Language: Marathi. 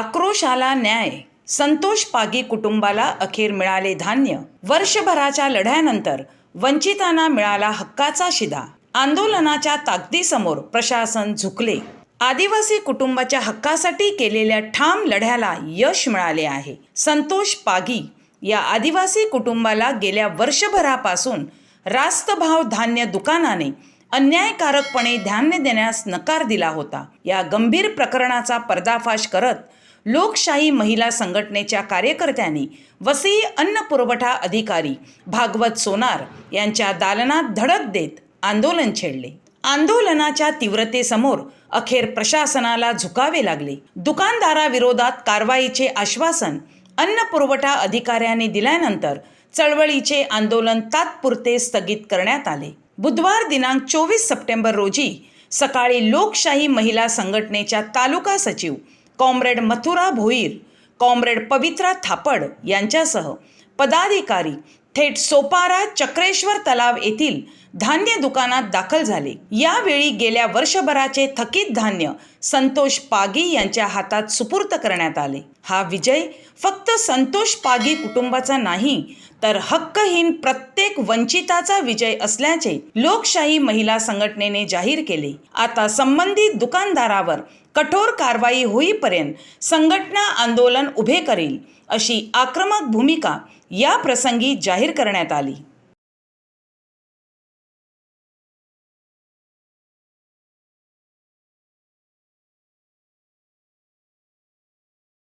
आक्रोशाला न्याय. संतोष पागी कुटुंबाला अखेर मिळाले धान्य. वर्षभराच्या लढ्यानंतर वंचितांना मिळाला हक्काचा शिधा आंदोलनाच्या ताकदीसमोर प्रशासन झुकले. आदिवासी कुटुंबाच्या हक्कासाठी केलेल्या ठाम लढ्याला यश मिळाले आहे. संतोष पागी या आदिवासी कुटुंबाला गेल्या वर्षभरापासून रास्त भाव धान्य दुकानाने अन्यायकारकपणे धान्य देण्यास नकार दिला होता. या गंभीर प्रकरणाचा पर्दाफाश करत लोकशाही महिला संघटनेच्या कार्यकर्त्यांनी वसई अन्न पुरवठा अधिकारी भागवत सोनार यांच्या दालनात धडक देत आंदोलन छेडले. आंदोलनाच्या तीव्रतेसमोर अखेर प्रशासनाला झुकावे लागले. दुकानदाराविरोधात कारवाईचे आश्वासन अन्न पुरवठा अधिकाऱ्यांनी दिल्यानंतर चळवळीचे आंदोलन तात्पुरते स्थगित करण्यात आले. बुधवार दिनांक चोवीस सप्टेंबर रोजी सकाळी लोकशाही महिला संघटनेच्या तालुका सचिव कॉम्रेड मथुरा भोईर कॉम्रेड पवित्रा थापड यांच्यासह पदाधिकारी थेट सोपारा चक्रेश्वर तलाव येथील धान्य दुकानात दाखल झाले. यावेळी गेल्या वर्षभराचे थकीत धान्य संतोष पागी यांच्या हातात सुपूर्त करण्यात आले. हा विजय फक्त संतोष पागी कुटुंबाचा नाही तर हक्कहीन प्रत्येक वंचिताचा विजय असल्याचे लोकशाही महिला संघटनेने जाहीर केले. आता संबंधित दुकानदारावर कठोर कारवाई होईपर्यंत संघटना आंदोलन उभे करेल अशी आक्रमक भूमिका या प्रसंगी जाहीर करण्यात आली.